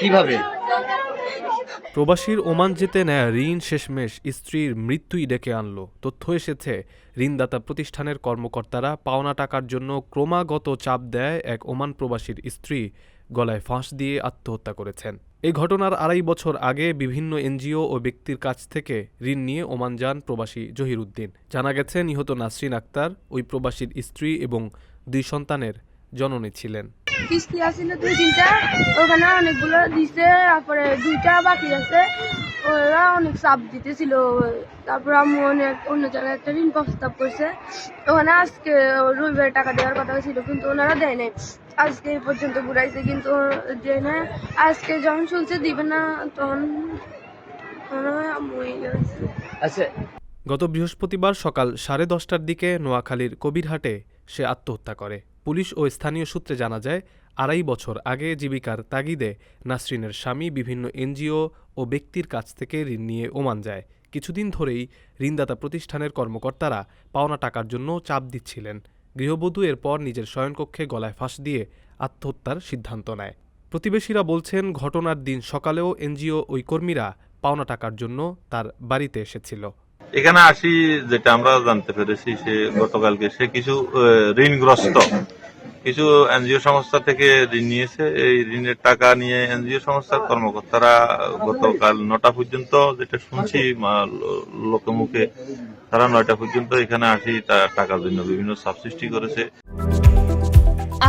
কীভাবে? প্রবাসীর ওমান যেতে নেয়া ঋণ শেষমেশ স্ত্রীর মৃত্যুই ডেকে আনলো। তথ্য এসেছে ঋণদাতা প্রতিষ্ঠানের কর্মকর্তারা পাওনা টাকার জন্য ক্রমাগত চাপ দেয় এক ওমান প্রবাসীর স্ত্রী গলায় ফাঁস দিয়ে আত্মহত্যা করেছেন। এই ঘটনার আড়াই বছর আগে বিভিন্ন এনজিও ও ব্যক্তির কাছ থেকে ঋণ নিয়ে ওমান যান প্রবাসী জহিরুদ্দিন। জানা গেছে নিহত নাসরিন আক্তার ওই প্রবাসীর স্ত্রী এবং দুই সন্তানের জননী ছিলেন। কিস্তি আছিল দুই তিনটা ওখানে অনেকগুলো দিছে তারপরে দুইটা বাকি আছে। ওরা অনেক চাপ দিতেছিল। তারপর আমি অনেক অন্য জায়গায় একটা ঋণ প্রস্তাব করছে। ওখানে আজকে রবিবার টাকা দেওয়ার কথা ছিল কিন্তু ওনারা দেয় নাই। আজকে এই পর্যন্ত ঘুরাইছে কিন্তু দেয় না আজকে যখন শুনছে দিবে না তখন আচ্ছা। গত বৃহস্পতিবার সকাল সাড়ে দশটার দিকে নোয়াখালীর কবিরহাটে সে আত্মহত্যা করে। পুলিশ ও স্থানীয় সূত্রে জানা যায়, আড়াই বছর আগে জীবিকার তাগিদে নাসরিনের স্বামী বিভিন্ন এনজিও ও ব্যক্তির কাছ থেকে ঋণ নিয়ে ওমান যায়। কিছুদিন ধরেই ঋণদাতা প্রতিষ্ঠানের কর্মকর্তারা পাওনা টাকার জন্য চাপ দিচ্ছিলেন। গৃহবধূ এরপর নিজের শয়নকক্ষে গলায় ফাঁস দিয়ে আত্মহত্যার সিদ্ধান্ত নেয়। প্রতিবেশীরা বলছেন, ঘটনার দিন সকালেও এনজিও ওই কর্মীরা পাওনা টাকার জন্য তার বাড়িতে এসেছিল। এখানে আসি, যেটা আমরা জানতে পেরেছি, সে গতকালকে সে কিছু ঋণগ্রস্ত। কিছু এনজিও সংস্থা থেকে ঋণ নিয়েছে। এই ঋণের টাকা নিয়ে এনজিও সংস্থার কর্মকর্তারা গতকাল নটা পর্যন্ত যেটা শুনছি লোকমুখে তারা নয়টা পর্যন্ত এখানে আসি টাকার জন্য বিভিন্ন সাবসৃষ্টি করেছে।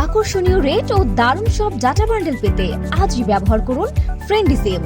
আকর্ষণীয় রেট ও দারুণ সব ডাটা বান্ডেল পেতে আজই ব্যবহার করুন ফ্রেন্ডি সিম